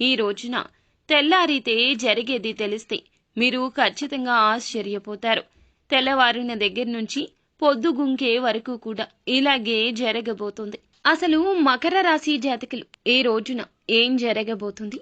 ఈ రోజున తెల్లారితే జరిగేది తెలిస్తే మీరు ఖచ్చితంగా ఆశ్చర్యపోతారు. తెల్లవారిన దగ్గర నుంచి పొద్దుగుంకే వరకు కూడా ఇలాగే జరగబోతుంది. అసలు మకర రాశి జాతకులు ఈ రోజున ఏం జరగబోతుంది?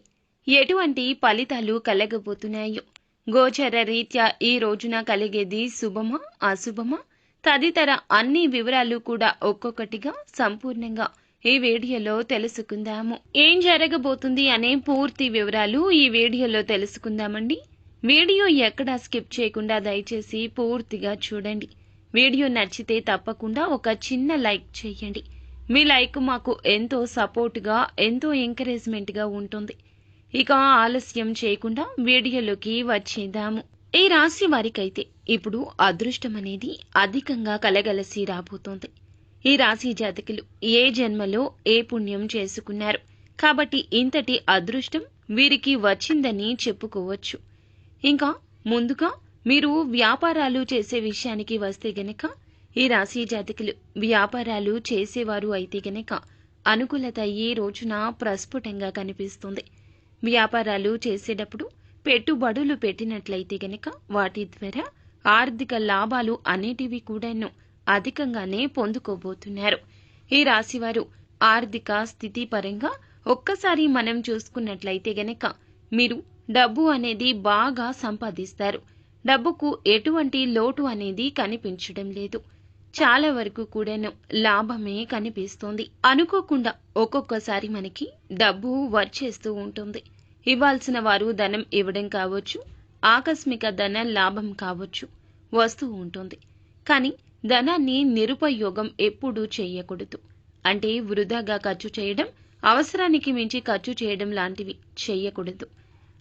ఎటువంటి ఫలితాలు కలగబోతున్నాయో? గోచర రీత్యా ఈ రోజున కలిగేది శుభమా అశుభమా? తదితర అన్ని వివరాలు కూడా ఒక్కొక్కటిగా సంపూర్ణంగా ఈ వీడియోలో తెలుసుకుందాము. ఏం జరగబోతుంది అనే పూర్తి వివరాలు ఈ వీడియోలో తెలుసుకుందామండి. వీడియో ఎక్కడా స్కిప్ చేయకుండా దయచేసి పూర్తిగా చూడండి. వీడియో నచ్చితే తప్పకుండా ఒక చిన్న లైక్ చేయండి. మీ లైక్ మాకు ఎంతో సపోర్ట్గా ఎంతో ఎంకరేజ్మెంట్గా ఉంటుంది. ఇక ఆలస్యం చేయకుండా వీడియోలోకి వచ్చేద్దాము. ఈ రాశి వారికైతే ఇప్పుడు అదృష్టం అనేది అధికంగా కలగలసి రాబోతోంది. ఈ రాశి జాతకులు ఏ జన్మలో ఏ పుణ్యం చేసుకున్నారు? కాబట్టి ఇంతటి అదృష్టం వీరికి వచ్చిందని చెప్పుకోవచ్చు. ఇంకా ముందుగా మీరు వ్యాపారాలు చేసే విషయానికి వస్తే గనక ఈ రాశి జాతకులు వ్యాపారాలు చేసేవారు అయితే గనక అనుకూలత ఈ రోజున ప్రస్ఫుటంగా కనిపిస్తుంది. వ్యాపారాలు చేసేటప్పుడు పెట్టుబడులు పెట్టినట్లయితే గనక వాటి ద్వారా ఆర్థిక లాభాలు అనేటివి కూడాను అధికంగానే పొందుకోబోతున్నారు. ఈ రాశివారు ఆర్థిక స్థితి పరంగా ఒక్కసారి మనం చూసుకున్నట్లయితే గనక మీరు డబ్బు అనేది బాగా సంపాదిస్తారు. డబ్బుకు ఎటువంటి లోటు అనేది కనిపించడం లేదు. చాలా వరకు కూడాను లాభమే కనిపిస్తోంది. అనుకోకుండా ఒక్కొక్కసారి మనకి డబ్బు వచ్చేస్తూ ఉంటుంది. ఇవ్వాల్సిన వారు ధనం ఇవ్వడం కావచ్చు ఆకస్మిక ధన లాభం కావచ్చు వస్తూ ఉంటుంది. కానీ ధనాన్ని నిరుపయోగం ఎప్పుడూ చేయకూడదు. అంటే వృధాగా ఖర్చు చేయడం అవసరానికి మించి ఖర్చు చేయడం లాంటివి చేయకూడదు.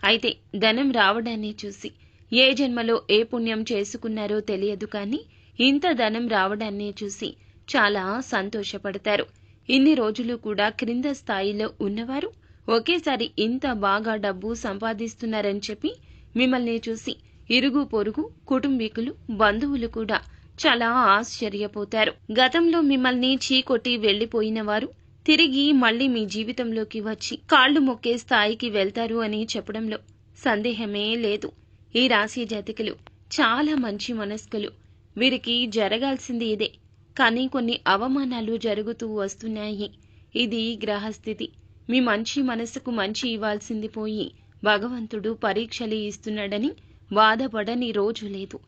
అయితే ధనం రావడాన్ని చూసి ఏ జన్మలో ఏ పుణ్యం చేసుకున్నారో తెలియదు కానీ ఇంత ధనం రావడాన్ని చూసి చాలా సంతోషపడతారు. ఇన్ని రోజులు కూడా క్రింద స్థాయిలో ఉన్నవారు ఒకేసారి ఇంత బాగా డబ్బు సంపాదిస్తున్నారని చెప్పి మిమ్మల్ని చూసి ఇరుగు పొరుగు కుటుంబీకులు బంధువులు కూడా చాలా ఆశ్చర్యపోతారు. గతంలో మిమ్మల్ని చీకొట్టి వెళ్ళిపోయిన వారు తిరిగి మళ్ళీ మీ జీవితంలోకి వచ్చి కాళ్ళు మొక్కే స్థాయికి వెళ్తారు అని చెప్పడంలో సందేహమే లేదు. ఈ రాశి జాతికలు చాలా మంచి మనస్కులు. వీరికి జరగాల్సింది ఇదే. కానీ కొన్ని అవమానాలు జరుగుతూ వస్తున్నాయి. ఇది గ్రహస్థితి. మీ మంచి మనసుకు మంచి ఇవ్వాల్సింది పోయి భగవంతుడు పరీక్షలు ఇస్తున్నాడని బాధపడని రోజు లేదు.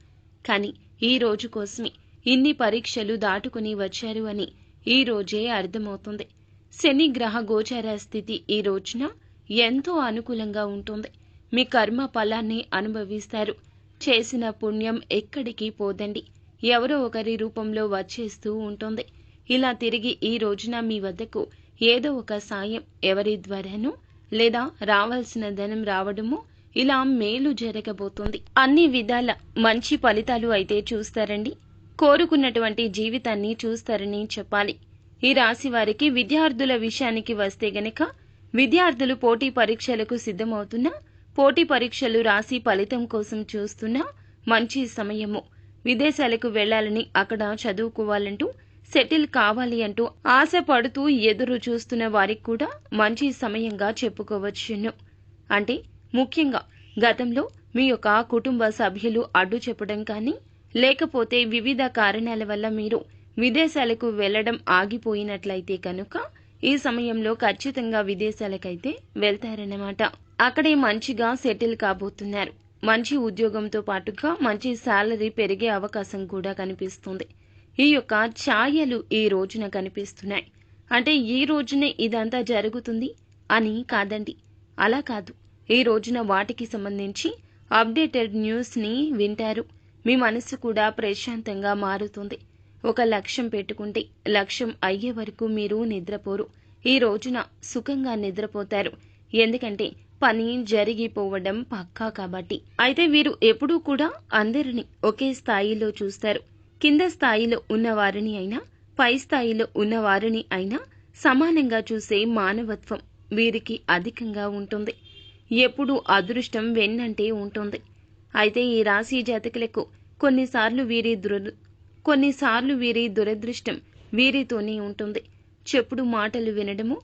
కానీ ఈ రోజు కోసమే ఇన్ని పరీక్షలు దాటుకుని వచ్చారు అని ఈ రోజే అర్థమవుతుంది. శని గ్రహ గోచార స్థితి ఈ రోజున ఎంతో అనుకూలంగా ఉంటుంది. మీ కర్మ ఫలాన్ని అనుభవిస్తారు. చేసిన పుణ్యం ఎక్కడికి పోదండి. ఎవరో ఒకరి రూపంలో వచ్చేస్తూ ఉంటుంది. ఇలా తిరిగి ఈ రోజున మీ వద్దకు ఏదో ఒక సాయం ఎవరి ద్వారాను లేదా రావాల్సిన ధనం రావడమో ఇలా మేలు జరగబోతుంది. అన్ని విధాల మంచి ఫలితాలు అయితే చూస్తారండి. కోరుకున్నటువంటి జీవితాన్ని చూస్తారని చెప్పాలి. ఈ రాశి వారికి విద్యార్థుల విషయానికి వస్తే గనక విద్యార్థులు పోటీ పరీక్షలకు సిద్ధమవుతున్నా పోటీ పరీక్షలు రాసి ఫలితం కోసం చూస్తున్నా మంచి సమయము. విదేశాలకు వెళ్ళాలని అక్కడ చదువుకోవాలంటూ సెటిల్ కావాలి అంటూ ఆశపడుతూ ఎదురు చూస్తున్న వారికి కూడా మంచి సమయంగా చెప్పుకోవచ్చును. అంటే ముఖ్యంగా గతంలో మీ యొక్క కుటుంబ సభ్యులు అడ్డు చెప్పడం కానీ లేకపోతే వివిధ కారణాల వల్ల మీరు విదేశాలకు వెళ్ళడం ఆగిపోయినట్లయితే కనుక ఈ సమయంలో ఖచ్చితంగా విదేశాలకైతే వెళ్తారన్నమాట. అక్కడే మంచిగా సెటిల్ కాబోతున్నారు. మంచి ఉద్యోగంతో పాటుగా మంచి శాలరీ పెరిగే అవకాశం కూడా కనిపిస్తుంది. ఈ యొక్క ఛాయలు ఈ రోజున కనిపిస్తున్నాయి. అంటే ఈ రోజునే ఇదంతా జరుగుతుంది అని కాదండి. అలా కాదు. ఈ రోజున వాటికి సంబంధించి అప్డేటెడ్ న్యూస్ని వింటారు. మీ మనసు కూడా ప్రశాంతంగా మారుతుంది. ఒక లక్ష్యం పెట్టుకుంటే లక్ష్యం అయ్యే వరకు మీరు నిద్రపోరు. ఈ రోజున సుఖంగా నిద్రపోతారు. ఎందుకంటే పని జరిగిపోవడం పక్కా కాబట్టి. అయితే వీరు ఎప్పుడూ కూడా అందరిని ఒకే స్థాయిలో చూస్తారు. కింద స్థాయిలో ఉన్నవారిని అయినా పై స్థాయిలో ఉన్నవారిని అయినా సమానంగా చూసే మానవత్వం వీరికి అధికంగా ఉంటుంది. ఎప్పుడూ అదృష్టం వెన్నంటే ఉంటుంది. అయితే ఈ రాశి జాతకులకు కొన్నిసార్లు వీరి దుర కొన్నిసార్లు వీరి దురదృష్టం వీరితోనే ఉంటుంది. చెప్పుడు మాటలు వినడము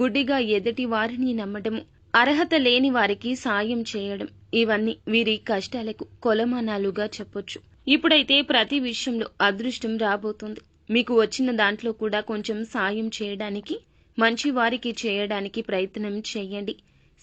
గుడ్డిగా ఎదుటి వారిని నమ్మడము అర్హత లేని వారికి సాయం చేయడం ఇవన్నీ వీరి కష్టాలకు కొలమానాలుగా చెప్పొచ్చు. ఇప్పుడైతే ప్రతి విషయంలో అదృష్టం రాబోతుంది. మీకు వచ్చిన దాంట్లో కూడా కొంచెం సాయం చేయడానికి మంచి వారికి చేయడానికి ప్రయత్నం చేయండి.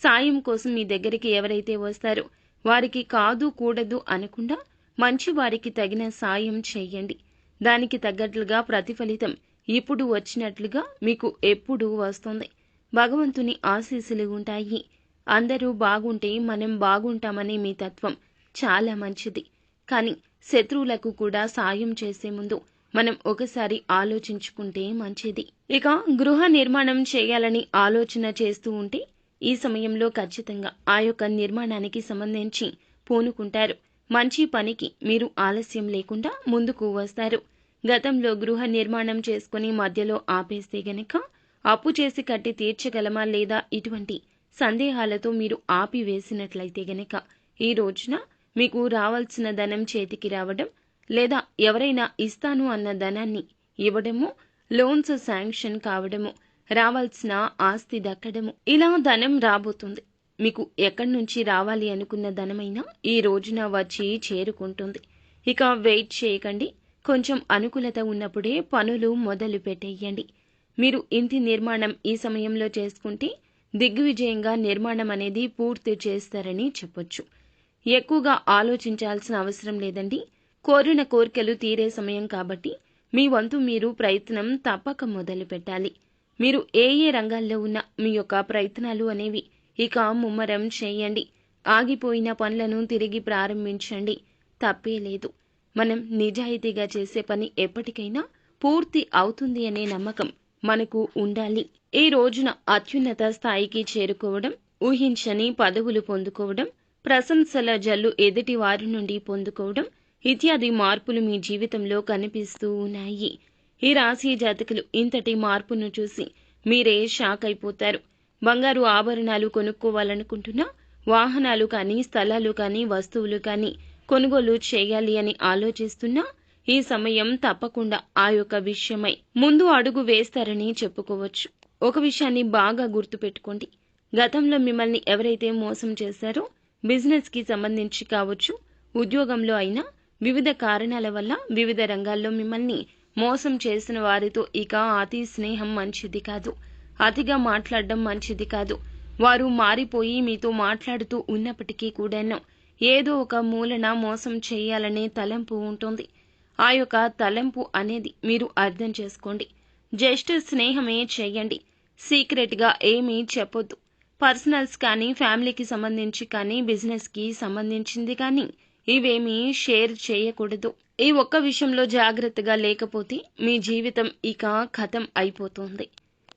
సాయం కోసం మీ దగ్గరికి ఎవరైతే వస్తారో వారికి కాదు కూడదు అనకుండా మంచి వారికి తగిన సాయం చేయండి. దానికి తగ్గట్లుగా ప్రతిఫలితం ఇప్పుడు వచ్చినట్లుగా మీకు ఎప్పుడూ వస్తుంది. భగవంతుని ఆశీస్సులు ఉంటాయి. అందరూ బాగుంటే మనం బాగుంటామనే మీ తత్వం చాలా మంచిది. కానీ శత్రువులకు కూడా సాయం చేసే ముందు మనం ఒకసారి ఆలోచించుకుంటే మంచిది. ఇక గృహ నిర్మాణం చేయాలని ఆలోచన చేస్తూ ఉంటే ఈ సమయంలో ఖచ్చితంగా ఆ యొక్క నిర్మాణానికి సంబంధించి పూనుకుంటారు. మంచి పనికి మీరు ఆలస్యం లేకుండా ముందుకు వస్తారు. గతంలో గృహ నిర్మాణం చేసుకుని మధ్యలో ఆపేస్తే గనక అప్పు చేసి కట్టి తీర్చగలమా లేదా ఇటువంటి సందేహాలతో మీరు ఆపివేసినట్లయితే గనక ఈ రోజున మీకు రావాల్సిన ధనం చేతికి రావడం లేదా ఎవరైనా ఇస్తాను అన్న ధనాన్ని ఇవ్వడము లోన్స్ శాంక్షన్ కావడము రావాల్సిన ఆస్తి దక్కడము. ఇలా ధనం రాబోతుంది. మీకు ఎక్కడి నుంచి రావాలి అనుకున్న ధనమైనా ఈ రోజున వచ్చి చేరుకుంటుంది. ఇక వెయిట్ చేయకండి. కొంచెం అనుకూలత ఉన్నప్పుడే పనులు మొదలు పెట్టేయండి. మీరు ఇంటి నిర్మాణం ఈ సమయంలో చేసుకుంటే దిగ్విజయంగా నిర్మాణం అనేది పూర్తి చేస్తారని చెప్పొచ్చు. ఎక్కువగా ఆలోచించాల్సిన అవసరం లేదండి. కోరిన కోరికలు తీరే సమయం కాబట్టి మీ వంతు మీరు ప్రయత్నం తప్పక మొదలు పెట్టాలి మీరు ఏ ఏ రంగాల్లో ఉన్న మీ యొక్క ప్రయత్నాలు అనేవి ఇక ముమ్మరం చేయండి. ఆగిపోయిన పనులను తిరిగి ప్రారంభించండి. తప్పే లేదు. మనం నిజాయితీగా చేసే పని ఎప్పటికైనా పూర్తి అవుతుంది అనే నమ్మకం మనకు ఉండాలి. ఈ రోజున అత్యున్నత స్థాయికి చేరుకోవడం ఊహించని పదవులు పొందుకోవడం ప్రశంసల జల్లు ఎదుటి వారి నుండి పొందుకోవడం ఇత్యాది మార్పులు మీ జీవితంలో కనిపిస్తూ ఉన్నాయి. ఈ రాశి జాతకులు ఇంతటి మార్పును చూసి మీరే షాక్ అయిపోతారు. బంగారు ఆభరణాలు కొనుక్కోవాలనుకుంటున్నా వాహనాలు కానీ స్థలాలు కానీ వస్తువులు కానీ కొనుగోలు చేయాలి అని ఆలోచిస్తున్నా ఈ సమయం తప్పకుండా ఆ యొక్క విషయమై ముందు అడుగు వేస్తారని చెప్పుకోవచ్చు. ఒక విషయాన్ని బాగా గుర్తుపెట్టుకోండి. గతంలో మిమ్మల్ని ఎవరైతే మోసం చేశారో బిజినెస్కి సంబంధించి కావచ్చు ఉద్యోగంలో అయినా వివిధ కారణాల వల్ల వివిధ రంగాల్లో మిమ్మల్ని మోసం చేసిన వారితో ఇక అతి స్నేహం మంచిది కాదు. అతిగా మాట్లాడడం మంచిది కాదు. వారు మారిపోయి మీతో మాట్లాడుతూ ఉన్నప్పటికీ కూడాను ఏదో ఒక మూలన మోసం చేయాలనే తలంపు ఉంటుంది. ఆ యొక్క తలంపు అనేది మీరు అర్థం చేసుకోండి. జస్ట్ స్నేహమే చేయండి. సీక్రెట్గా ఏమీ చెప్పొద్దు. పర్సనల్స్ కానీ ఫ్యామిలీకి సంబంధించి కానీ బిజినెస్కి సంబంధించింది కానీ ఇవేమీ షేర్ చేయకూడదు. ఈ ఒక్క విషయంలో జాగ్రత్తగా లేకపోతే మీ జీవితం ఇక ఖతం అయిపోతుంది.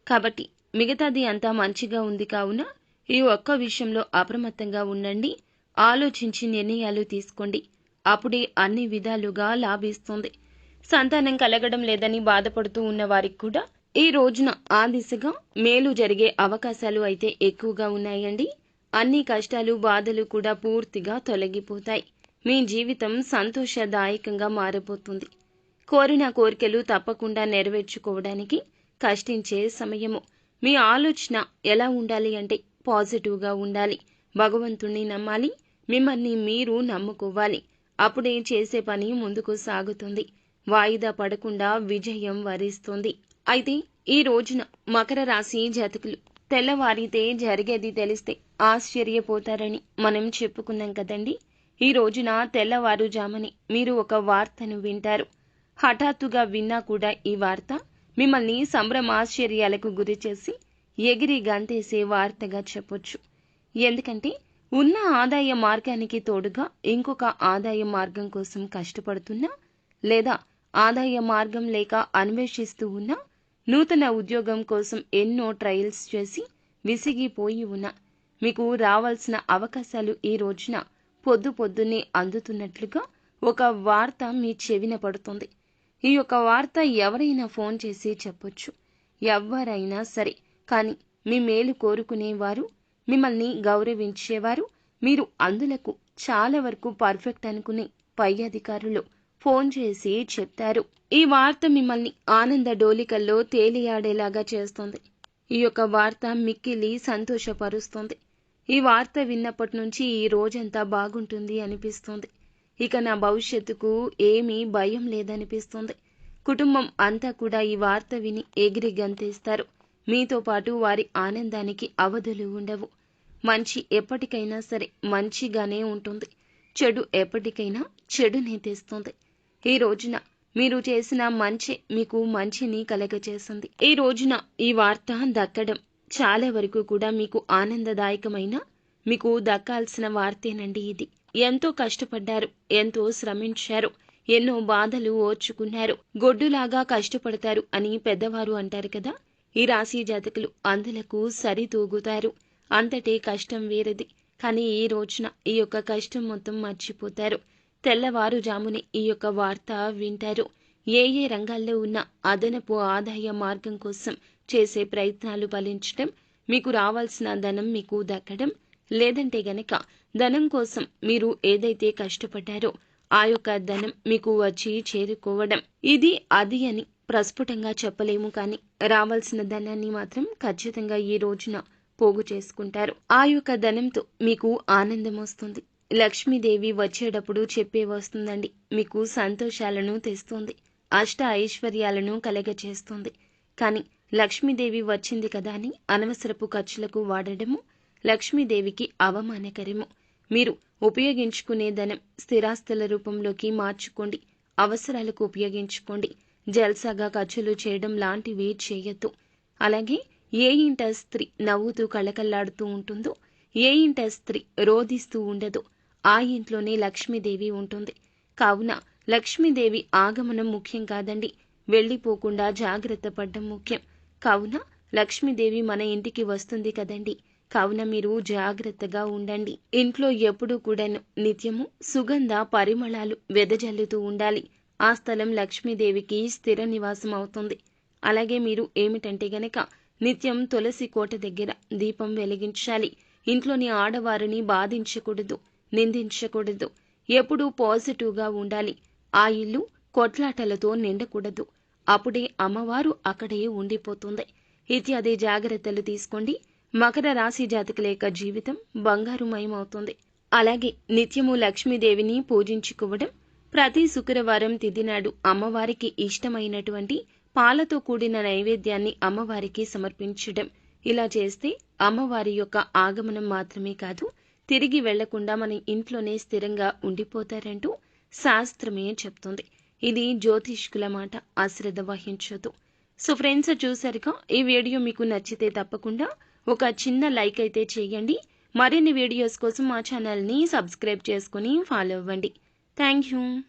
కాబట్టి మిగతాది అంతా మంచిగా ఉంది కావున ఈ ఒక్క విషయంలో అప్రమత్తంగా ఉండండి. ఆలోచించి నిర్ణయాలు తీసుకోండి. అప్పుడే అన్ని విధాలుగా లాభిస్తుంది. సంతానం కలగడం లేదని బాధపడుతూ ఉన్న వారికి కూడా ఈ రోజున ఆ దిశగా మేలు జరిగే అవకాశాలు అయితే ఎక్కువగా ఉన్నాయండి. అన్ని కష్టాలు బాధలు కూడా పూర్తిగా తొలగిపోతాయి. మీ జీవితం సంతోషదాయకంగా మారబోతుంది కోరిన కోరికలు తప్పకుండా నెరవేర్చుకోవడానికి కష్టించే సమయము. మీ ఆలోచన ఎలా ఉండాలి అంటే పాజిటివ్గా ఉండాలి. భగవంతుణ్ణి నమ్మాలి. మిమ్మల్ని మీరు నమ్ముకోవాలి. అప్పుడే చేసే పని ముందుకు సాగుతుంది. వాయిదా పడకుండా విజయం వరిస్తుంది. అయితే ఈ రోజున మకర రాశి జాతకులు తెల్లవారితే జరిగేది తెలిస్తే ఆశ్చర్యపోతారని మనం చెప్పుకున్నాం కదండి. ఈ రోజున తెల్లవారుజామని మీరు ఒక వార్తను వింటారు. హఠాత్తుగా విన్నా కూడా ఈ వార్త మిమ్మల్ని సంభ్రమాశ్చర్యాలకు గురి చేసి ఎగిరి గంతేసే వార్తగా చెప్పొచ్చు. ఎందుకంటే ఉన్న ఆదాయ మార్గానికి తోడుగా ఇంకొక ఆదాయ మార్గం కోసం కష్టపడుతున్నా లేదా ఆదాయ మార్గం లేక అన్వేషిస్తూ ఉన్నా నూతన ఉద్యోగం కోసం ఎన్నో ట్రయల్స్ చేసి విసిగిపోయి ఉన్నా. మీకు రావాల్సిన అవకాశాలు ఈ రోజున పొద్దు పొద్దున్నే అందుతున్నట్లుగా ఒక వార్త మీ చెవిన పడుతుంది. ఈ యొక్క వార్త ఎవరైనా ఫోన్ చేసి చెప్పొచ్చు. ఎవరైనా సరే. కానీ మీ మేలు కోరుకునేవారు మిమ్మల్ని గౌరవించేవారు మీరు అందులకు చాలా వరకు పర్ఫెక్ట్ అనుకునే పై అధికారులు ఫోన్ చేసి చెప్తారు. ఈ వార్త మిమ్మల్ని ఆనంద డోలికల్లో తేలియాడేలాగా చేస్తుంది. ఈ యొక్క వార్త మిక్కిలి సంతోషపరుస్తుంది. ఈ వార్త విన్నప్పటి నుంచి ఈ రోజంతా బాగుంటుంది అనిపిస్తుంది. ఇక నా భవిష్యత్తుకు ఏమీ భయం లేదనిపిస్తుంది. కుటుంబం అంతా కూడా ఈ వార్త విని ఎగిరి గంతేస్తారు. మీతో పాటు వారి ఆనందానికి అవధులు ఉండవు. మంచి ఎప్పటికైనా సరే మంచిగానే ఉంటుంది. చెడు ఎప్పటికైనా చెడునే తెస్తుంది. ఈ రోజున మీరు చేసిన మంచి మీకు మంచిని కలగచేసింది. ఈ రోజున ఈ వార్త దక్కడం చాలా వరకు కూడా మీకు ఆనందదాయకమైన మీకు దక్కాల్సిన వార్తేనండి ఇది. ఎంతో కష్టపడ్డారు ఎంతో శ్రమించారు ఎన్నో బాధలు ఓర్చుకున్నారు గొడ్డులాగా కష్టపడతారు అని పెద్దవారు అంటారు కదా. ఈ రాశి జాతకులు అందులకు సరితూగుతారు. అంతటే కష్టం వేరేది. కానీ ఈ రోజున ఈ యొక్క కష్టం మొత్తం మర్చిపోతారు. తెల్లవారుజామునే ఈ యొక్క వార్త వింటారు. ఏ ఏ రంగాల్లో ఉన్న అదనపు ఆదాయ మార్గం కోసం చేసే ప్రయత్నాలు ఫలించడం మీకు రావాల్సిన ధనం మీకు దక్కడం లేదంటే గనక ధనం కోసం మీరు ఏదైతే కష్టపడ్డారో ఆ యొక్క ధనం మీకు వచ్చి చేరుకోవడం ఇది అది అని ప్రస్ఫుటంగా చెప్పలేము కానీ రావాల్సిన ధనాన్ని మాత్రం ఖచ్చితంగా ఈ రోజున పోగు చేసుకుంటారు. ఆ యొక్క ధనంతో మీకు ఆనందం వస్తుంది. లక్ష్మీదేవి వచ్చేటప్పుడు చెప్పే వస్తుందండి మీకు సంతోషాలను తెస్తుంది. అష్ట ఐశ్వర్యాలను కలగచేస్తుంది కానీ లక్ష్మీదేవి వచ్చింది కదా అని అనవసరపు ఖర్చులకు వాడడము లక్ష్మీదేవికి అవమానకరము. మీరు ఉపయోగించుకునే ధనం స్థిరాస్తుల రూపంలోకి మార్చుకోండి. అవసరాలకు ఉపయోగించుకోండి. జల్సాగా ఖర్చులు చేయడం లాంటివి చేయొద్దు. అలాగే ఏ ఇంట స్త్రీ నవ్వుతూ కళకళ్ళాడుతూ ఉంటుందో ఏ ఇంట స్త్రీ రోధిస్తూ ఉండదు ఆ ఇంట్లోనే లక్ష్మీదేవి ఉంటుంది. కావున లక్ష్మీదేవి ఆగమనం ముఖ్యం కాదండి. వెళ్ళిపోకుండా జాగ్రత్త పడ్డం ముఖ్యం. కావున లక్ష్మీదేవి మన ఇంటికి వస్తుంది కదండి. కావున మీరు జాగ్రత్తగా ఉండండి. ఇంట్లో ఎప్పుడూ కూడాను నిత్యము సుగంధ పరిమళాలు వెదజల్లుతూ ఉండాలి. ఆ స్థలం లక్ష్మీదేవికి స్థిర నివాసం అవుతుంది. అలాగే మీరు ఏమిటంటే గనక నిత్యం తులసి కోట దగ్గర దీపం వెలిగించాలి. ఇంట్లోని ఆడవారిని బాధించకూడదు నిందించకూడదు. ఎప్పుడూ పాజిటివ్గా ఉండాలి. ఆ ఇల్లు కొట్లాటలతో నిండకూడదు. అప్పుడే అమ్మవారు అక్కడే ఉండిపోతుంది. ఇత్యాది జాగ్రత్తలు తీసుకోండి. మకర రాశి జాతకుల యొక్క జీవితం బంగారుమయమవుతుంది. అలాగే నిత్యము లక్ష్మీదేవిని పూజించుకోవడం ప్రతి శుక్రవారం తిదినాడు అమ్మవారికి ఇష్టమైనటువంటి పాలతో కూడిన నైవేద్యాన్ని అమ్మవారికి సమర్పించడం. ఇలా చేస్తే అమ్మవారి యొక్క ఆగమనం మాత్రమే కాదు తిరిగి వెళ్ళకుండా మన ఇంట్లోనే స్థిరంగా ఉండిపోతారంటూ శాస్త్రమే చెప్తుంది. ఇది జ్యోతిష్కుల మాట అశ్రద్ధ వహించదు. సో ఫ్రెండ్స్ చూసారుగా ఈ వీడియో మీకు నచ్చితే తప్పకుండా ఒక చిన్న లైక్ అయితే చేయండి. మరిన్ని వీడియోస్ కోసం మా ఛానల్ని సబ్స్క్రైబ్ చేసుకుని ఫాలో అవ్వండి. Thank you.